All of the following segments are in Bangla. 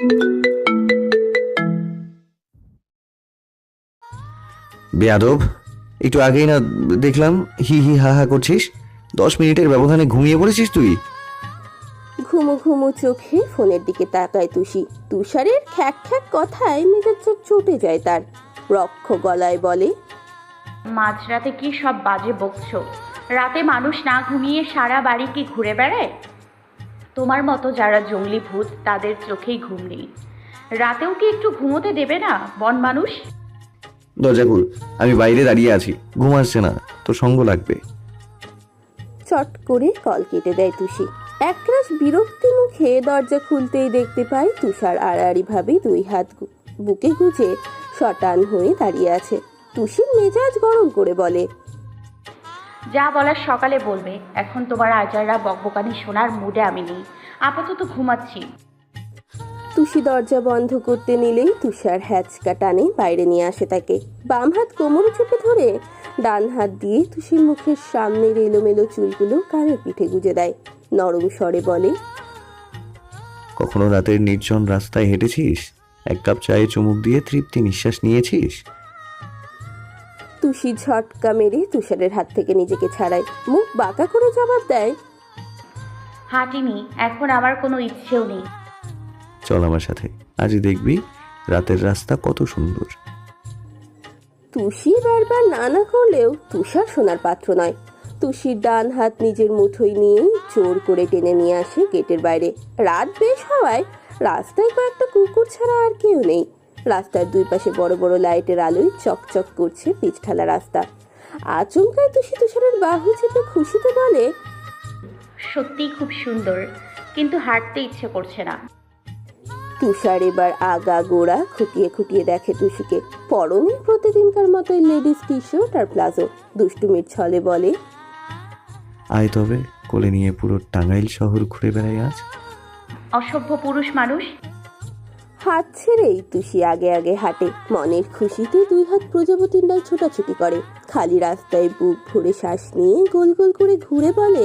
বেয়াদব একটু আগেই না দেখলাম হি হি হা হা করছিস। দশ মিনিটের ব্যবধানে ঘুমিয়ে পড়েছিস তুই। ঘুমো ঘুমো চোখে ফোনের দিকে তাকায় তুষি। তুষারের খ্যাক খ্যাক কথায় মেজাজটা চটে যায় তার। রক্ষ গলায় বলে মাঝরাতে কি সব বাজে বকছো? রাতে মানুষ না ঘুমিয়ে সারা বাড়ি কি ঘুরে বেড়ায়? তোমার মতো যারা জঙ্গলি ভূত তাদের চোখেই ঘুম নেই। রাতেও কি একটু ঘুমোতে দেবে না বন মানুষ? দরজা খুল আমি বাইরে দাঁড়িয়ে আছি। ঘুম আসছে না তোর সঙ্গ লাগবে। চট করে কল কেটে দেয় তুষি। একরাশ বিরক্তি মুখে দরজা খুলতেই দেখতে পাই তুষার আড়াআড়ি ভাবে দুই হাত বুকে গুজে শটান হয়ে দাঁড়িয়ে আছে। তুষির মেজাজ গরম করে বলে যা বলার সকালে বলবে। এখন তোমার আজাররা বকবকানি শোনার মুডে আমি নেই। আপাতত ঘুমাচ্ছি। তুষি দরজা বন্ধ করতে নিলেই তুষার হ্যাচকা টানে বাইরে নিয়ে আসে তাকে। বাম হাত কোমরে চেপে ধরে ডান হাত দিয়ে তুষির মুখের সামনের এলোমেলো চুলগুলো কানের পিঠে গুজে দেয়। নরম স্বরে বলে কখনো রাতের নির্জন রাস্তায় হেঁটেছিস? এক কাপ চায়ে চুমুক দিয়ে তৃপ্তি নিঃশ্বাস নিয়েছিস? তুষি ঝটকা মেরে তুষারের হাত থেকে নিজেকে ছাড়ায়। মুখ বাঁকা করে জবাব দেয় হাঁটিনি এখন আমার কোনো ইচ্ছেও নেই। চল আমার সাথে। আজই দেখবি রাতের রাস্তা কত সুন্দর। তুষি বারবার না না করলেও তুষার সোনার পাত্র নয়। তুষির ডান হাত নিজের মুঠোয় নিয়ে জোর করে টেনে নিয়ে আসে গেটের বাইরে। রাত বেশ হওয়ায় রাস্তায় কয়েকটা কুকুর ছাড়া আর কেউ নেই। রাস্তার দুই পাশে বড় বড় লাইটের আলোয় চকচক করছে পিচ পিচঢালা রাস্তা। আচমকায় তুষি তুষারের বাহু চেপে খুশিতে বলে সত্যিই খুব সুন্দর কিন্তু হাঁটতে ইচ্ছে করছে না। তুষার এবার আগা গোড়া খুঁটিয়ে খুঁটিয়ে দেখে তুষিকে। পরনে প্রতিদিনকার মতোই লেডিস টি শার্ট আর প্লাজো। দুষ্টুমির ছলে বলে আয় তবে কোলে নিয়ে পুরো টাঙ্গাইল শহর ঘুরে বেড়াই আজ। অসভ্য পুরুষ মানুষ হাত ছেড়েই তুষি আগে আগে হাঁটে। মনের খুশিতে দুই হাত প্রজাপতির ন্যায় ছোটাছুটি করে। খালি রাস্তায় বুক ভরে শ্বাস নিয়ে গোল গোল করে ঘুরে বলে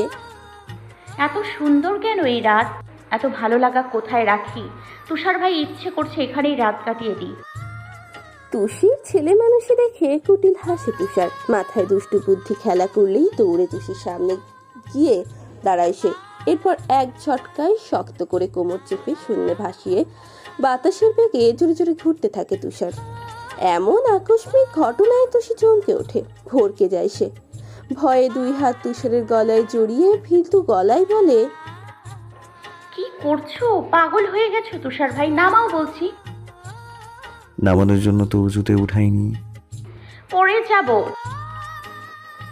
এত সুন্দর কেন এই রাত? এত ভালো লাগা কোথায় রাখি? তুষার ভাই ইচ্ছে করছে এখানেই রাত কাটিয়ে দিই। তুষির ছেলে মানুষে দেখে কুটিল হাসে তুষার। মাথায় দুষ্টু বুদ্ধি খেলা করলেই দৌড়ে তুষির সামনে গিয়ে দাঁড়ায় সে। এরপর এক ঝটকায় শক্ত করে কোমর চেপে শূন্যে ভাসিয়ে বাতাসের বেগে জোরে জোরে ঘুরতে থাকে তুষার। এমন আকস্মিক ঘটনায় তুষি চমকে ওঠে ভরকে যায় সে। ভয়ে দুই হাত তুষারের গলায় জড়িয়ে ভীতু গলায় বলে কি করছ? পাগল হয়ে গেছো তুষার ভাই নামাও বলছি। নামানোর জন্য তো উঁচুতে উঠাইনি। পড়ে যাব।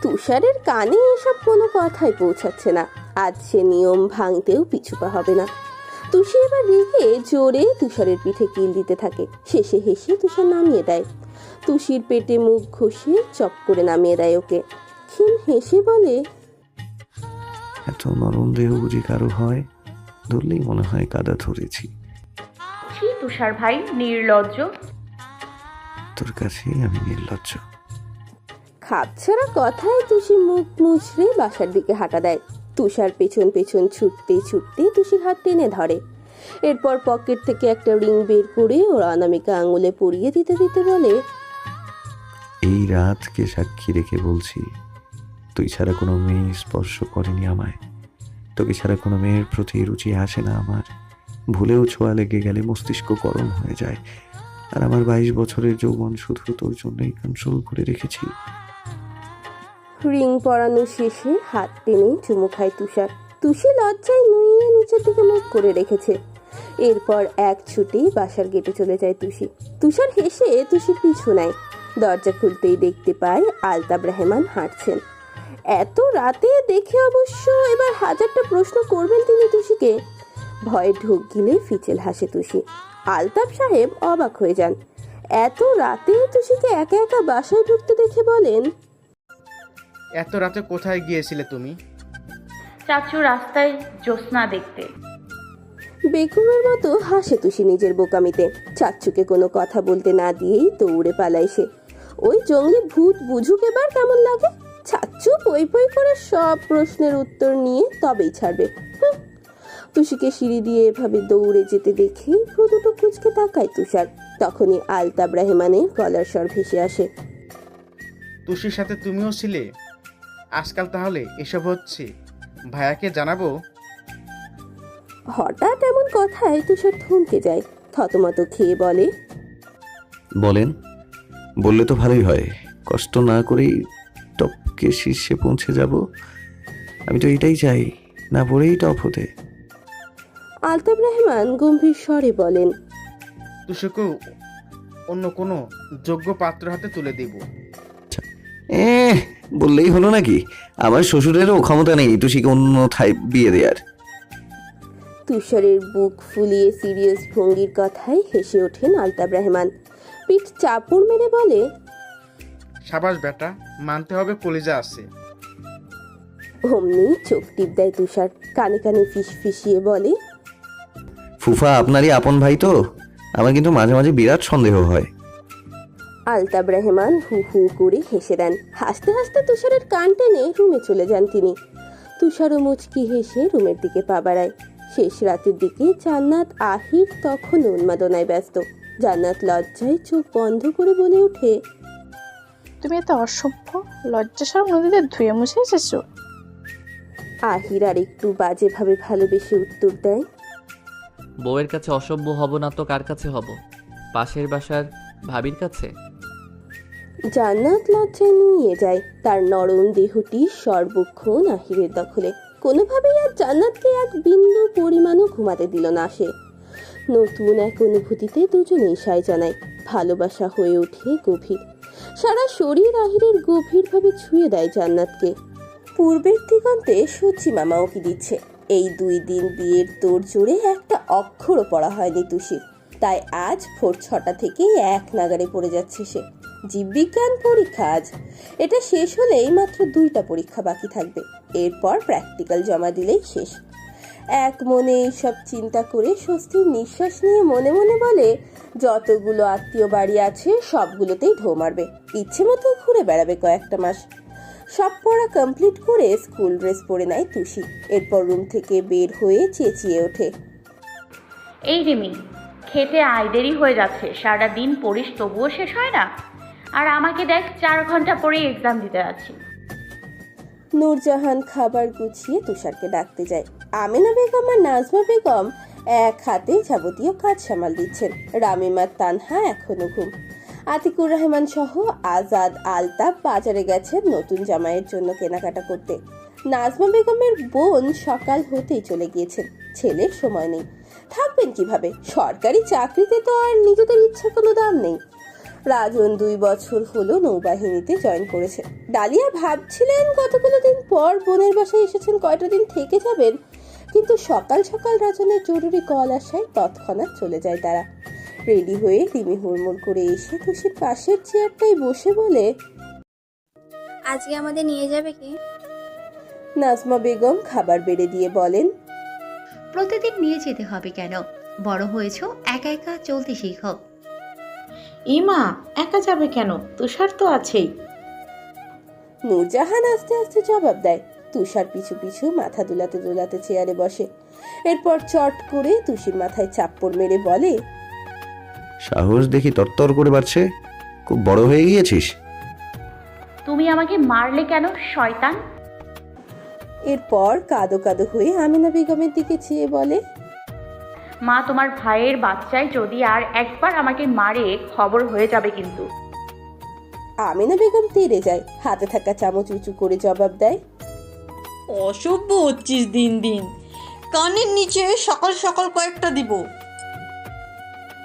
তুষারের কানে এসব কোনো কথাই পৌঁছাচ্ছে না। আজ সে নিয়ম ভাঙতেও পিছুপা হবে না। তুষি এবার রেখে জোরে তুষারের পিঠে কিল দিতে থাকে। শেষে হেসে তুষার নামিয়ে দেয়। তুষির পেটে মুখ ঘষে চপ করে নামিয়ে দেয় ওকে। ক্ষীণ হেসে বলে এত নরম দেহ বুঝি কারও হয় ধরলেই মনে হয় কাদা ধরেছি। ছি তুষার ভাই নির্লজ্জ। তোর কাছেই আমি নির্লজ্জ। খাপছাড়া কথায় তুষি মুখ মুচড়ে বাসার দিকে হাঁটা দেয়। তুষার পেছন পেছন ছুটতে ছুটতে তুষির হাত টেনে ধরে। এরপর পকেট থেকে একটা রিং বের করে ওর অনামিকা আঙুলে পরিয়ে দিতে দিতে বলে, এই রাতকে সাক্ষী রেখে বলছি, তুই ছাড়া কোনো মেয়ে স্পর্শ করেনি আমায়। তোকে ছাড়া কোনো মেয়ের প্রতি রুচি আসে না আমার। ভুলেও ছোঁয়া লেগে গেলে মস্তিষ্ক গরম হয়ে যায়। আর আমার বাইশ বছরের যৌবন শুধু তোর জন্যই কন্ট্রোল করে রেখেছি। রিং পরানো শেষে হাত টেনে চুমু খায় তুষার। তুষি লজ্জায় নুইয়ে নিচের দিকে মুখ করে রেখেছে। এরপর এক ছুটি বাসার গেটে চলে যায় তুষি। তুষার হেসে তুষির পিছু নেয়। দরজা খুলতেই দেখতে পায় আলতাব রহমান হাঁটছেন। এত রাতে দেখে অবশ্য এবার হাজারটা প্রশ্ন করবেন তিনি তুষিকে। ভয়ে ঢোক গিলে ফিচেল হাসে তুষি। আলতাব সাহেব অবাক হয়ে যান। এত রাতে তুষিকে একা একা বাসায় ঢুকতে দেখে বলেন এত রাতে কোথায় গিয়েছিলে তুমি? চাচু রাস্তায় জ্যোৎস্না দেখতে। বেকুমের মতো হাসে তুষি নিজের বোকামিতে। চাচ্চুকে কোনো কথা বলতে না দিয়েই দৌড়ে পালায় সে। ওই জঙ্গলি ভূত বুঝুক এবার কেমন লাগে? চাচ্চু পই পই করে সব প্রশ্নের উত্তর নিয়ে তবেই ছাড়বে। তুষিকে সিঁড়ি দিয়ে এভাবে দৌড়ে যেতে দেখেই দুটো কুচকে তাকায় তুষার। তখনই আলতাব রেহমানের গলার স্বর ভেসে আসে। তুষির সাথে তুমিও ছিলে? আজকাল তাহলে এসব হচ্ছে? ভাইয়াকে জানাব? হঠাৎ এমন কথায় তুষার থমকে যায় থতমত খেয়ে বলে বলেন বললে তো ভালোই হয়। কষ্ট না করেই টপকে শীর্ষে পৌঁছে যাব। আমি তো এটাই চাই না পড়েই টপ হতে। আলতাব রহমান গম্ভীর স্বরে বলেন তুষিকেও অন্য কোনো যোগ্য পাত্র হাতে তুলে দিব। এ বললেই হলো নাকি? আমার শ্বশুরেরও ক্ষমতা নেই তুষিকে অন্য থায় বিয়ে দেয়ার। তুষারের বুক ফুলিয়ে সিরিয়াস ভঙ্গির কথায় হেসে ওঠেন আলতাব রহমান। পিঠ চাপড় মেরে বলে সাবাস বেটা মানতে হবে কলিজা আছে। অমনি চোখ টিপ দেয় তুষার কানে কানে ফিস ফিসিয়ে বলে ফুফা আপনারই আপন ভাই তো? আমার কিন্তু মাঝে মাঝে বিরাট সন্দেহ হয়। আলতাব রহমান হু হু করে হেসে দেন। হাসতে হাসতে তুষারের কান টেনে রুমে চলে যান তিনি। তুষারও মুচকি হেসে রুমের দিকে পা বাড়ায়। শেষ রাতের দিকে জান্নাত আহির তখন উন্মাদনায় ব্যস্ত। জান্নাত লজ্জায় চোখ বন্ধ করে বলে ওঠে তুমি এত অসভ্য লজ্জা সরম নদীতে ধুয়ে মুছে এসেছ? আহির আর একটু বাজেভাবে ভালোবেসে উত্তর দেয় বউয়ের কাছে অসভ্য হব না তো কার কাছে হব? পাশের বাসার ভাবির কাছে? জান্নাত লজ্জায় নিয়ে যায়। তার নরম দেহটি সর্বক্ষণ আহিরের দখলে। কোনোভাবেই আর জান্নাতকে এক বিন্দু পরিমাণও ঘুমাতে দিল না সে। নতুন এক অনুভূতিতে দুজনেই সায় জানায়, ভালোবাসা হয়ে ওঠে গভীর। সারা শরীর আহিরের গভীরভাবে ছুঁয়ে দেয় জান্নাতকে। পূর্বের দিগন্তে সচি মামা ওকে দিচ্ছে। এই দুই দিন বিয়ের তোর জোরে একটা অক্ষরও পড়া হয়নি তুষির। তাই আজ ভোর ছটা থেকেই এক নাগারে পড়ে যাচ্ছে সে। জীববিজ্ঞান পরীক্ষা আজ। এটা শেষ হলেই মাত্র দুইটা পরীক্ষা বাকি থাকবে। এরপর প্র্যাকটিক্যাল জমা দিলেই শেষ। এক মনে এইসব চিন্তা করে স্বস্তির নিঃশ্বাস নিয়ে মনে মনে বলে, যতগুলো আত্মীয় বাড়ি আছে, সবগুলোতেই ঢো মারবে। ইচ্ছে মতো ঘুরে বেড়াবে কয়েকটা মাস। সব পড়া কমপ্লিট করে স্কুল ড্রেস পরে নেয় তুষি। এরপর রুম থেকে বের হয়ে চেঁচিয়ে ওঠে। এই রিমি, খেতে আয় দেরি হয়ে যাচ্ছে। সারা দিন পড়িস, তবুও শেষ হয় না? আর আমাকে দেখ, চার ঘণ্টা পরে এক্সাম দিতে আছি নূরজাহান খাবার গুছিয়ে তুষারকে ডাকতে যায়। আমেনা বেগম আর নাজমা বেগম এক হাতে যাবতীয় কাজ সামাল দিচ্ছেন। রামিমার তানহা এখনও ঘুম। আতিকুর রহমান সহ আজাদ আলতাফ বাজারে গেছেন নতুন জামাইয়ের জন্য কেনাকাটা করতে। নাজমা বেগমের বোন সকাল হতেই চলে গিয়েছেন। ছেলের সময় নেই। থাকবেন কীভাবে? সরকারি চাকরিতে তো আর নিজেদের ইচ্ছা কোনো দাম নেই। রাজন দুই বছর হলো নৌবাহিনীতে জয়েন করেছে। ডালিয়া ভাবছিলেন কতগুলো দিন পর বোনের বাসায় এসেছেন কয়টা দিন থেকে যাবেন কিন্তু সকাল সকাল রাজনের জরুরি কল আসায় তৎক্ষণাৎ চলে যায় তারা। রেডি হয়ে রিমি হুড়মুড় করে এসে তুষির পাশের চেয়ারটায় বসে বলে আজকে আমাদের নিয়ে যাবে কি? নাজমা বেগম খাবার বেড়ে দিয়ে বলেন প্রতিদিন নিয়ে যেতে হবে কেন? বড় হয়েছো একা একা চলতে শিখো। ইমা একা যাবে কেন? তুষার তো আছেই। নূরজাহান আস্তে আস্তে জবাব দেয়। তুষার পিছু পিছু মাথা দুলাতে দুলাতে চেয়ারে বসে। এরপর চট করে তুষির মাথায় চাপ্পড় মেরে বলে সাহস দেখি তরতর করে বাড়ছে। খুব বড় হয়ে গিয়েছিস। তুমি আমাকে মারলে কেন শয়তান? এরপর কাদো কাদো হয়ে আমিনা বেগমের দিকে চেয়ে বলে মা তোমার ভাইয়ের বাচ্চায় যদি আর একবার আমাকে মারে খবর হয়ে যাবে কিন্তু। আমিনা বেগম তেড়ে যায়। হাতে থাকা চামচ উঁচু করে জবাব দেয় অসভ্য হচ্ছিস দিন দিন। কানের নিচে সকাল সকাল কয়েকটা দিব।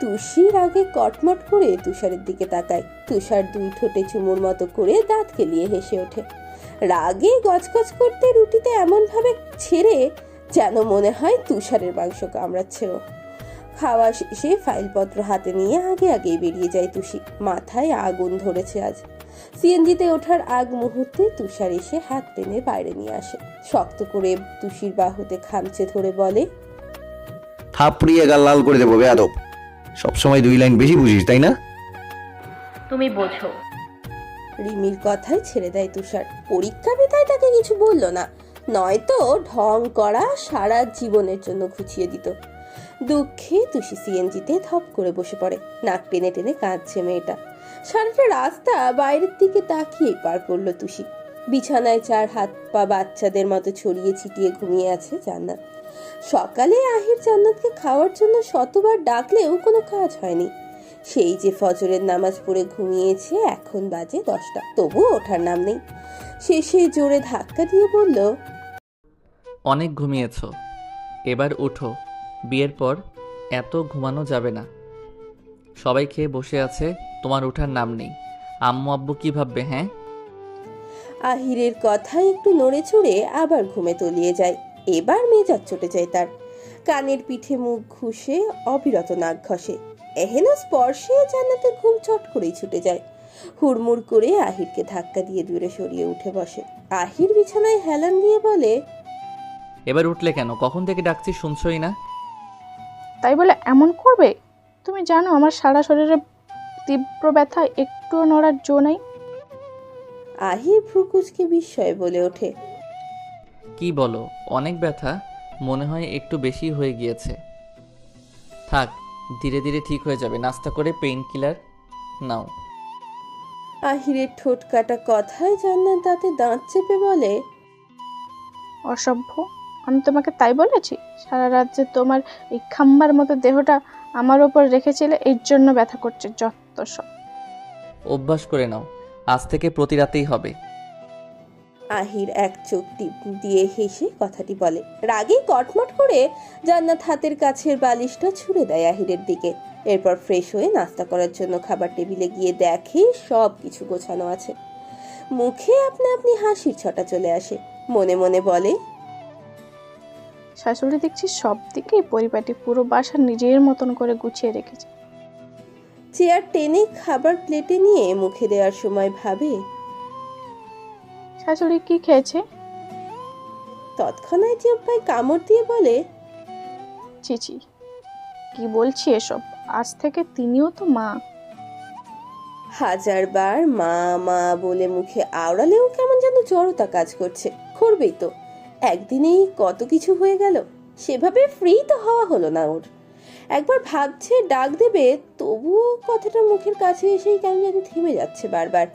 তুষির আগে কটমট করে তুষারের দিকে তাকায়। তুষার দুই ঠোঁটে চুমুর মতো করে দাঁত কেলিয়ে হেসে ওঠে। রাগে গজগজ করতে রুটিতে এমন ভাবে ছেড়ে যেন মনে হয় তুষারের মাংস কামড়াচ্ছে ও খাওয়া শেষে ফাইলপত্র হাতে নিয়ে আগে আগেই বেরিয়ে যায় তুষি। মাথায় আগুন ধরেছে আজ। সিএনজিতে ওঠার আগ মুহূর্তে তুষার এসে হাত টেনে বাইরে নিয়ে আসে। শক্ত করে তুষির বাহুতে খামচে ধরে বলে থাপড়িয়ে গাল লাল করে দেবো বেয়াদব সবসময় দুই লাইন বেশি বুঝিস তাই না? তুমি বোঝো। রিমির কথায় ছেড়ে দেয় তুষার। পরীক্ষা বিধায় তাকে কিছু বলল না। নয়তো ঢং করা সারা জীবনের জন্য ঘুচিয়ে দিত। দুঃখে তুষি সিএনজিতে ধপ করে বসে পড়ে। নাক টেনে টেনে কাঁদছে মেয়েটা। সারাটা রাস্তা বাইরের দিকে তাকিয়ে পার করল তুষি। বিছানায় চার হাত পা বাচ্চাদের মতো ছড়িয়ে ছিটিয়ে ঘুমিয়ে আছে জান্নাত। সকালে আহির জান্নাতকে খাওয়ার জন্য শতবার ডাকলেও কোনো কাজ হয়নি। সেই যে ফজরের নামাজ পড়ে ঘুমিয়েছে এখন বাজে দশটা। তবুও ওঠার নাম নেই। সে শেষে জোরে ধাক্কা দিয়ে বলল অনেক ঘুমিয়েছ। এবার উঠো। বিয়ের পর এত ঘুমানো যাবে না। সবাই খেয়ে বসে আছে, তোমার ওঠার নাম নেই। আম্মু আব্বু কী ভাববে হ্যাঁ? আহিরের কথায় একটু নড়ে চড়ে আবার ঘুমে তলিয়ে যায়। এবার মেজাজ চটে যায় তার। কানের পিঠে মুখ ঘুষে অবিরত নাক ঘষে। এহেন স্পর্শে জান্নাতের ঘুম চট করেই ছুটে যায়। হুড়মুড় করে আহিরকে ধাক্কা দিয়ে দূরে সরিয়ে উঠে বসে। আহির বিছানায় হেলান দিয়ে বলে এবার উঠলে কেন? কখন থেকে ডাকছি শুনছই না। তাই বলে এমন করবে? তুমি জানো আমার সারা শরীরে তীব্র ব্যথা একটুও নড়ার জো নেই। আহি ভ্রুকুচকে বিস্ময়ে বলে ওঠে। কি বলো অনেক ব্যথা মনে হয় একটু বেশি হয়ে গিয়েছে। থাক ধীরে ধীরে ঠিক হয়ে যাবে নাস্তা করে পেইন কিলার নাও। আহিরের ঠোঁট কাটা কথায় জান্নাত দাঁতে দাঁত চেপে বলে অসভ্য। আমি তোমাকে তাই বলেছি? সারা রাত যে তোমার এই খাম্বার মতো দেহটা আমার ওপর রেখেছিলে এর জন্য ব্যথা করছে যত সব। অভ্যাস করে নাও। আজ থেকে প্রতি রাতেই হবে। আহির এক চোখ টিপ দিয়ে হেসে কথাটি বলে। রাগে কটমট করে জান্নাত হাতের কাছের বালিশটা ছুঁড়ে দেয় আহিরের দিকে। এরপর ফ্রেশ হয়ে নাস্তা করার জন্য খাবার টেবিলে গিয়ে দেখে সব কিছু গোছানো আছে। মুখে আপনা আপনি হাসির ছটা চলে আসে। মনে মনে বলে শাশুড়ি দেখছি সব দিকেই পরিপাটি পুরো বাসা নিজের মতন করে গুছিয়ে রেখেছে। চেয়ার টেনে খাবার প্লেটে নিয়ে মুখে দেওয়ার সময় ভাবে শাশুড়ি কি খেয়েছে? তৎক্ষণাৎ জিহ্বায় কামড় দিয়ে বলে চিচি কি বলছি এসব? আজ থেকে তিনিও তো মা। হাজারবার মা মা বলে মুখে আওড়ালেও কেমন যেন জড়তা কাজ করছে করবেই তো। একদিনেই কত কিছু হয়ে গেল, সেভাবে ফ্রি তো হওয়া হলো না ওর। একবার ভাবছে, ডাক দেবে, তবুও কথাটা মুখের কাছে এসেই কেন যেন থেমে যাচ্ছে বারবার।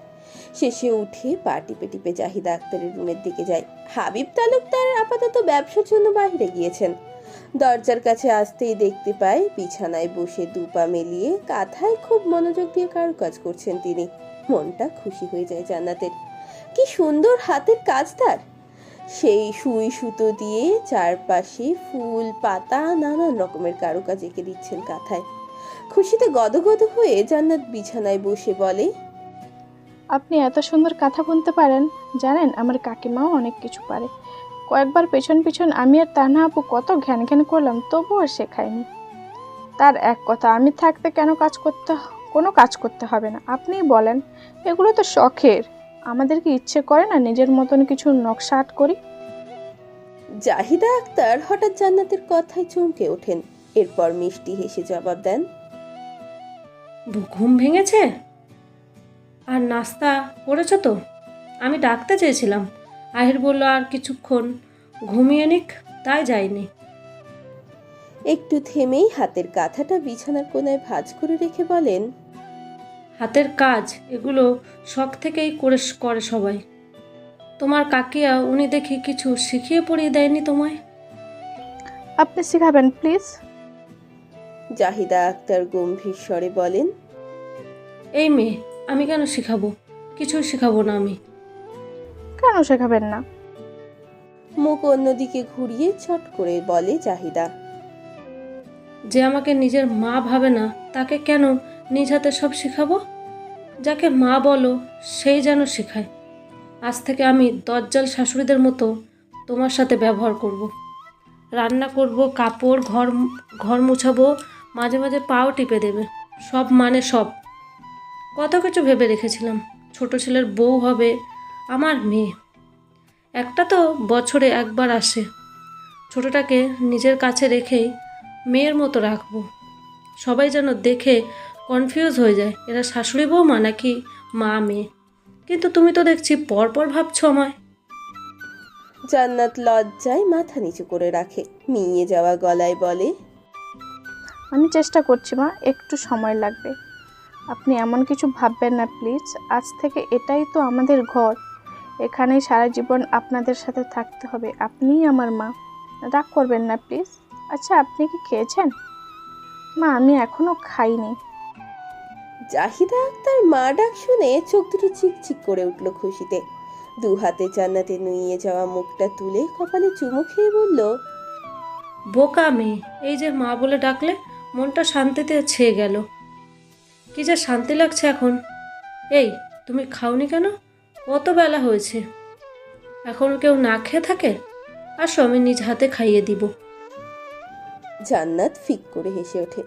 শেষে উঠে পা টিপে টিপে জাহিদা আক্তারের রুমের দিকে যায়। হাবিব তালুকদার আপাতত ব্যবসার জন্য বাইরে গিয়েছেন। দরজার কাছে আসতেই দেখতে পায়, বিছানায় বসে দুপা মেলিয়ে কাঁথায় খুব মনোযোগ দিয়ে কাজ করছেন তিনি। মনটা খুশি হয়ে যায় জান্নাতের। কি সুন্দর হাতের কাজ তার! সেই সুই সুতো দিয়ে চারপাশে ফুল, পাতা, নানান রকমের কারুকাজ এঁকে দিচ্ছেন কাঁথায়। খুশিতে গদগদ হয়ে জান্নাত বিছানায় বসে বলে, আপনি এত সুন্দর কথা বলতে পারেন। জানেন, আমার কাকিমাও অনেক কিছু পারে। কয়েকবার পেছন পেছন আমি আর তানা আপু কত ঘ্যান ঘ্যান করলাম, তবুও শেখায়নি তার এক কথা, আমি থাকতে কেন কাজ করতে, কোনো কাজ করতে হবে না। আপনিই বলেন, এগুলো তো শখের। আমাদের কি ইচ্ছে করে না নিজের মতন কিছু নকশা আট করি? জাহিদা আক্তার হঠাৎ জান্নাতের কথায় চমকে ওঠেন। এরপর মিষ্টি হেসে জবাব দেন ঘুম ভেঙেছে? আর নাস্তা করেছ তো? আমি ডাকতে চেয়েছিলাম। আহির বলল আর কিছুক্ষণ ঘুমিয়ে নিক তাই যাইনি। একটু থেমেই হাতের কাঁথাটা বিছানার কোনায় ভাঁজ করে রেখে বলেন হাতের কাজ এগুলো শখ থেকেই করে করে সবাই। তোমার কাকিয়া উনি দেখি কিছু শিখিয়ে পড়িয়ে দেয়নি তোমায়? আপনি শেখাবেন প্লিজ। জাহিদা আক্তার গম্ভীর স্বরে বলেন এই মেয়ে আমি কেন শিখাবো? কিছু শিখাবো না আমি। কেন শেখাবেন না? মুখ অন্যদিকে ঘুরিয়ে চট করে বলে জাহিদা যে আমাকে নিজের মা ভাবে না তাকে কেন নিজ হাতে সব শেখাবো? যাকে মা বলো সেই যেন শেখায়। আজ থেকে আমি দজ্জাল শাশুড়িদের মতো তোমার সাথে ব্যবহার করব। রান্না করব, কাপড়, ঘর ঘর মুছাবো, মাঝে মাঝে পাও টিপে দেবে। সব মানে সব। কত কিছু ভেবে রেখেছিলাম। ছোট ছেলের বউ হবে আমার মেয়ে। একটা তো বছরে একবার আসে। ছোটটাকে নিজের কাছে রেখেই মেয়ের মতো রাখব। সবাই যেন দেখে কনফিউজ হয়ে যায়। এরা শাশুড়ি বৌমা নাকি মা মেয়ে? কিন্তু তুমি তো দেখছি পরপর ভাবছ আমায়। জান্নাত লজ্জায় মাথা নিচু করে রাখে। মিয়ে যাওয়া গলায় বলে আমি চেষ্টা করছি মা একটু সময় লাগবে। আপনি এমন কিছু ভাববেন না প্লিজ। আজ থেকে এটাই তো আমাদের ঘর। এখানেই সারা জীবন আপনাদের সাথে থাকতে হবে। আপনিই আমার মা। রাগ করবেন না প্লিজ। আচ্ছা আপনি কি খেয়েছেন? মা আমি এখনও খাইনি। জাহিদা আক্তার মা ডাক শুনে চোখ দুটো চিকচিক করে উঠল খুশিতে। দু হাতে জান্নাতে নুইয়ে যাওয়া মুখটা তুলে কপালে চুমু খেয়ে বলল বোকা মেয়ে এই যে মা বলে ডাকলে মনটা শান্তিতে ছেয়ে গেল। কি যে শান্তি লাগছে এখন। এই তুমি খাওনি কেন? কত বেলা হয়েছে। এখন কেউ না খেয়ে থাকে? আসো আমি নিজ হাতে খাইয়ে দিব। জান্নাত ফিক করে হেসে ওঠে।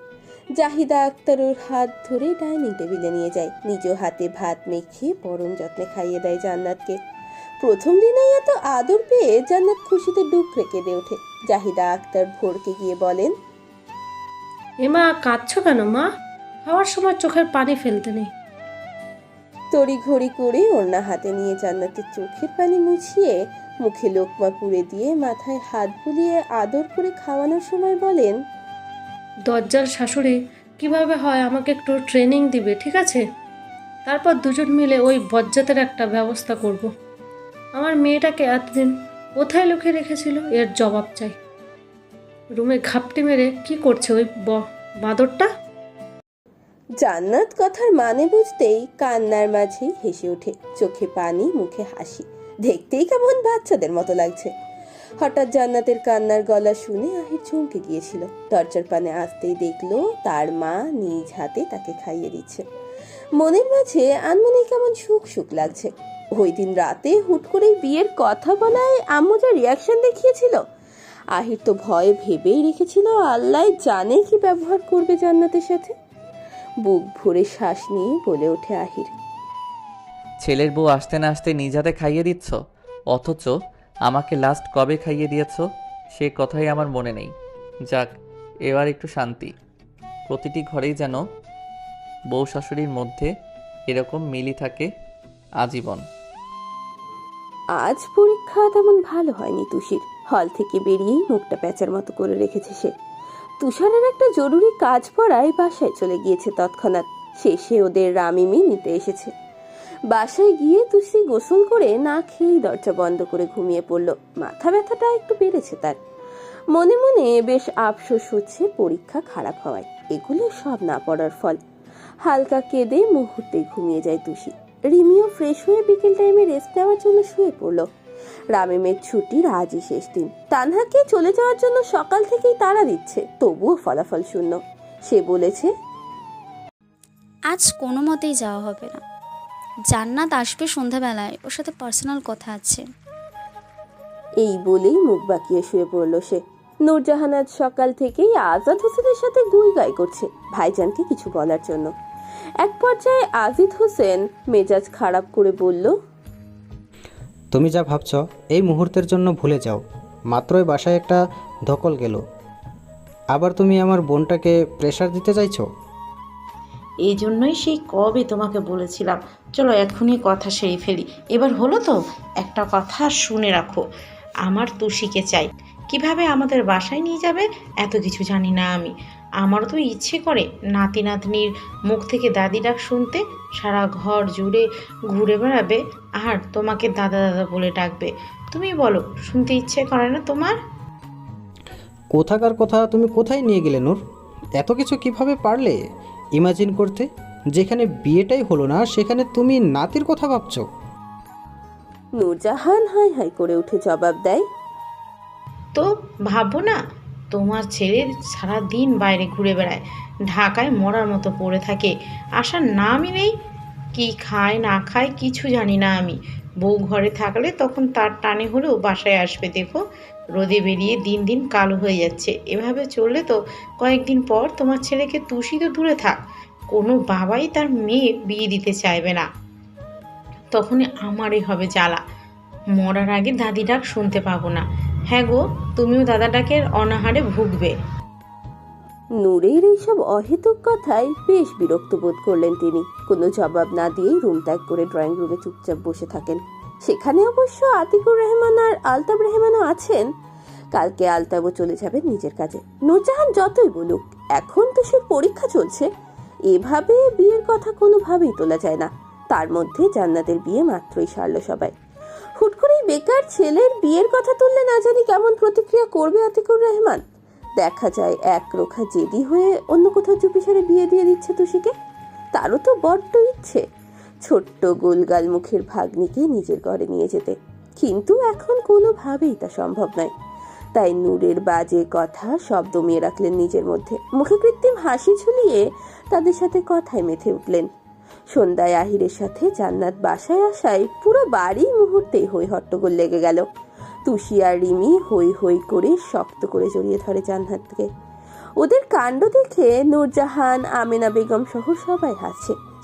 জাহিদা আক্তার ওর হাত ধরে ডাইনিং টেবিলে নিয়ে যায়। নিজ হাতে ভাত মেখে পরম যত্নে খাইয়ে দেয় জান্নাতকে। প্রথম দিনেই এত আদর পেয়ে জান্নাত খুশিতে ডুকরে কেঁদে ওঠে। জাহিদা আক্তার ভোরকে গিয়ে বলেন এমা কাঁদছো কেন মা? খাওয়ার সময় চোখের পানি ফেলতে নেই। তড়ি ঘড়ি করে ওড়না হাতে নিয়ে জান্নাতের চোখের পানি মুছিয়ে মুখে লোকমা পুড়ে দিয়ে মাথায় হাত বুলিয়ে আদর করে খাওয়ানোর সময় বলেন দজ্জাল শাশুড়ি, কীভাবে হয় আমাকে একটু ট্রেনিং দিবে, ঠিক আছে? তারপর দুজন মিলে ওই বজ্জাতের একটা ব্যবস্থা করব। আমার মেয়েটাকে এতদিন কোথায় লুকিয়ে রেখেছিল? এর জবাব চাই। রুমে ঘাপটি মেরে কি করছে ওই বাঁদরটা? জান্নাত কথার মানে বুঝতেই কান্নার মাঝেই হেসে ওঠে। চোখে পানি, মুখে হাসি। দেখতেই কেমন বাচ্চাদের মতো লাগছে। হঠাৎ জান্নাতের কান্নার গলা শুনে আহির চমকে গিয়েছিল। দরজার পানে আসতেই দেখল, তার মা নিজ হাতে তাকে খাইয়ে দিচ্ছে। মনের মাঝে আনমনে কেমন সুখ সুখ লাগছে। ওই দিন রাতে হুট করেই বিয়ের কথা বলায় আম্মু যা রিয়াকশন দেখিয়েছিল। আহির তো ভয়ে ভেবেই রেখেছিল, আল্লাহ জানে কি ব্যবহার করবে জান্নাতের সাথে। বুক ভরে শ্বাস নিয়ে বলে ওঠে আহির। ছেলের বউ আসতে না আসতে নিজ হাতে খাইয়ে দিচ্ছ? অথচ আমাকে লাস্ট কবে খাইয়ে দিয়েছ? সে কথাই আমার মনে নেই। যাক, এবার একটু শান্তি। প্রতিটি ঘরেই যেন বউ শাশুড়ির মধ্যে এরকম মিলি থাকে আজীবন। আজ পরীক্ষা তেমন ভালো হয়নি তুষির। হল থেকে বেরিয়েই মুখটা প্যাঁচার মতো করে রেখেছে সে। তুষারের একটা জরুরি কাজ পড়ায় বাসায় চলে গিয়েছে তৎক্ষণাৎ। শেষে ওদের রামিমি নিতে এসেছে। বাসায় গিয়ে তুষি গোসল করে না খেয়েই দরজা বন্ধ করে ঘুমিয়ে পড়ল। মাথা ব্যথাটা একটু বেড়েছে তার। মনে মনে বেশ আফসোস হচ্ছে পরীক্ষা খারাপ হওয়ায়। এগুলো সব না পড়ার ফল। হালকা কেঁদে মুহূর্তে ঘুমিয়ে যায় তুষি রিমিও ফ্রেশ হয়ে বিকেল টাইমে রেস্ট নেওয়ার জন্য শুয়ে পড়ল। রামিমের ছুটির আজই শেষ দিন। তানহাকে চলে যাওয়ার জন্য সকাল থেকেই তারা দিচ্ছে, তবুও ফলাফল শূন্য। সে বলেছে, আজ কোনো মতেই যাওয়া হবে না। জান্নাত আসবে সন্ধ্যাবেলায় ওর সাথে পার্সোনাল কথা আছে। এই বলেই মুখ বাঁকিয়ে শুয়ে পড়ল সে। নূরজাহান আজ সকাল থেকেই আজাদ হোসেনের সাথে গুই গাই করছে ভাইজানকে কিছু বলার জন্য। এক পর্যায়ে আজিদ হোসেন মেজাজ খারাপ করে বলল তুমি যা ভাবছ এই মুহূর্তের জন্য ভুলে যাও। মাত্রই বাসায় একটা ধকল গেল। আবার তুমি আমার বোনটাকে প্রেশার দিতে চাইছো? এই জন্যই সেই কবে তোমাকে বলেছিলাম। চলো এক্ষুনি কথা সেরে ফেলি। এবার হলো তো, একটা কথা শুনে রাখো। আমার তুষিকে চাই। কীভাবে আমাদের বাসায় নিয়ে যাবে, এত কিছু জানি না আমি। আমারও তো ইচ্ছে করে নাতি নাতনির মুখ থেকে দাদি ডাক শুনতে সারা ঘর জুড়ে ঘুরে বেড়াবে আর তোমাকে দাদা দাদা বলে ডাকবে। তুমি বলো, শুনতে ইচ্ছে করে না তোমার? কোথাকার কথা তুমি কোথায় নিয়ে গেলে নূর? এত কিছু কীভাবে পারলে? ইমাজিন করতে যেখানে বিয়েটাই হলো না সেখানে তুমি নাতির কথা ভাবছ? নূরজাহান হাই হাই করে উঠে জবাব দেয় তো ভাবো না তোমার ছেলে সারা দিন বাইরে ঘুরে বেড়ায় ঢাকায় মরার মতো পড়ে থাকে আসার নামই নেই কি খায় না খায় কিছু জানি না আমি বউ ঘরে থাকলে তখন তার টানে হলেও বাসায় আসবে দেখো রোদে বেরিয়ে দিন দিন কালো হয়ে যাচ্ছে। এভাবে চললে তো কয়েকদিন পর তোমার ছেলেকে তুষি তো দূরে থাক। কোনো বাবাই তার মেয়ে বিয়ে দিতে চাইবে না। তখনই আমারই হবে জ্বালা। মরার আগে দাদি ডাক শুনতে পাবো না। হ্যাঁ গো, তুমিও দাদা ডাকের অনাহারে ভুগবে। নূরের এইসব অহেতুক কথায় বেশ বিরক্ত বোধ করলেন তিনি। কোনো জবাব না দিয়েই রুম ত্যাগ করে ড্রয়িং রুমে চুপচাপ বসে থাকেন। সেখানে অবশ্য আতিকুর রহমান আর আলতাব রহমানও আছেন। কালকে আলতাবও চলে যাবেন নিজের কাজে। নূরজাহান যতই বলুক, এখন তো সে পরীক্ষা চলছে। এভাবে বিয়ের কথা কোনোভাবেই তোলা যায় না। তার মধ্যে জান্নাতের বিয়ে মাত্রই সারল সবাই। হুট করেই বেকার ছেলের বিয়ের কথা তুললে না জানি কেমন প্রতিক্রিয়া করবে আতিকুর রহমান। দেখা যায় এক রোখা জেদি হয়ে অন্য কোথাও চুপিসারে বিয়ে দিয়ে দিচ্ছে তুষিকে। তারও তো বড্ড ইচ্ছে। ছোট্ট গোলগাল মুখের ভাগ্নিকে নিজের ঘরে নিয়ে যেতে। কিন্তু এখন কোনোভাবেই তা সম্ভব নয়। তাই নূরের বাজে কথা সব দমিয়ে রাখলেন নিজের মধ্যে। মুখে কৃত্রিম হাসি ঝুলিয়ে তাদের সাথে কথায় মেতে উঠলেন। সন্ধ্যায় আহিরের সাথে জান্নাত বাসায় আসায় পুরো বাড়ি মুহূর্তেই হই হট্টগোল লেগে গেল। তুষি আর রিমি হই হই করে শক্ত করে জড়িয়ে ধরে জান্নাতকে। ওদের কাণ্ড দেখে নূরজাহান, আমেনা বেগম সহ সবাই হাসছে।